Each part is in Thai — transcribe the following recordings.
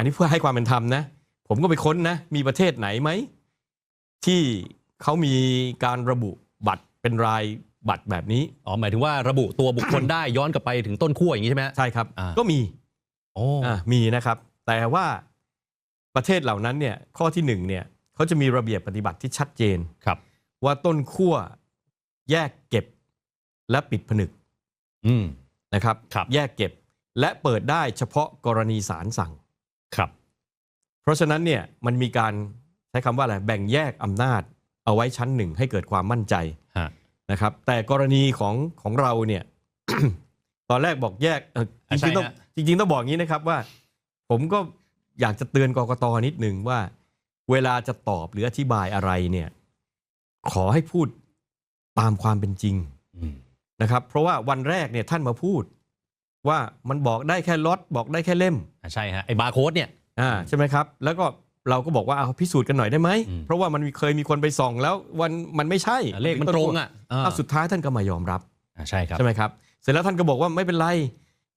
อันนี้เพื่อให้ความเป็นธรรมนะ ผมก็ไปค้นนะ มีประเทศไหนไหม ที่เขามีการระบุบัตรเป็นรายบัตรแบบนี้ อ๋อ หมายถึงว่าระบุตัวบุคคลได้ย้อนกลับไปถึงต้นขั้วอย่างนี้ใช่ไหมฮะใช่ครับอ่าก็มีโอ้อ่ามีนะครับ แต่ว่าประเทศเหล่านั้นเนี่ยข้อที่หนึ่งเนี่ยเขาจะมีระเบียบปฏิบัติที่ชัดเจนครับ ว่าต้นขั้วแยกเก็บและปิดผนึกอืมนะครับครับแยกเก็บและเปิดได้เฉพาะกรณีศาลสั่ง ครับ เพราะฉะนั้นเนี่ยมันมีการใช้คำว่าอะไรแบ่งแยกอำนาจเอาไว้ชั้นหนึ่งให้เกิดความมั่นใจฮะ นะครับ แต่กรณีของของเราเนี่ย ตอนแรกบอกแยกเอ่อจอะใช่ริงๆต้องฮะ จริงๆต้องบอกงี้นะครับว่า ผมก็อยากจะเตือนกกตนิดนึงว่า เวลาจะตอบหรืออธิบายอะไรเนี่ย ขอให้พูดตามความเป็นจริง อืมนะครับ เพราะว่าวันแรกเนี่ยท่านมาพูด ว่ามันบอกได้แค่ล็อตบอกได้แค่เล่มอะใช่ฮะไอ้บาร์โค้ดเนี่ย อ่าใช่ไหมครับ แล้วก็เราก็บอกว่าเอาพิสูจน์กันหน่อยได้ไหม อืม เพราะว่ามันมีเคยมีคนไปส่องแล้ววันมันไม่ใช่อะเลขมันตรงอะอ่าเอาสุดท้ายท่านก็มายอมรับ อะใช่ครับใช่ไหมครับ เสร็จแล้วท่านก็บอกว่าไม่เป็นไร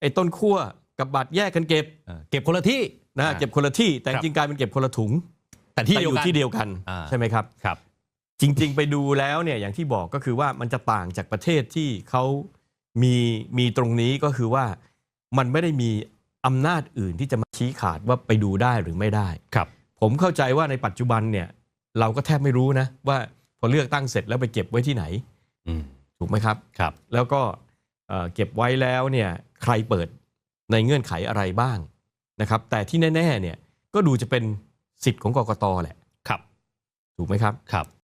ไอ้ต้นขั้วกับบัตรแยกกันเก็บเออเก็บคนละที่นะอ่า เก็บคนละที่แต่ครับจริงๆกลายเป็นเก็บคนละถุงแต่ที่แต่เดีอยวยู่กัน ที่เดียวกันอ่า ใช่ไหมครับ ครับ จริงๆ ไปดูแล้วเนี่ยอย่างที่บอกก็คือว่ามันจะต่างจากประเทศที่เขา มีมีตรงนี้ก็คือว่ามันไม่ได้มีอำนาจอื่นที่จะมาชี้ขาดว่าไปดูได้หรือไม่ได้ครับ ผมเข้าใจว่าในปัจจุบันเนี่ย เราก็แทบไม่รู้นะ ว่าพอเลือกตั้งเสร็จแล้วไปเก็บไว้ที่ไหนอืมถูกไหมครับครับ แล้วก็เอ่อเก็บไว้แล้วเนี่ยใครเปิดในเงื่อนไขอะไรบ้างนะครับ แต่ที่แน่ ๆ เนี่ยก็ดูจะเป็นสิทธิ์ของกกตแหละครับ ถูกไหมครับครับ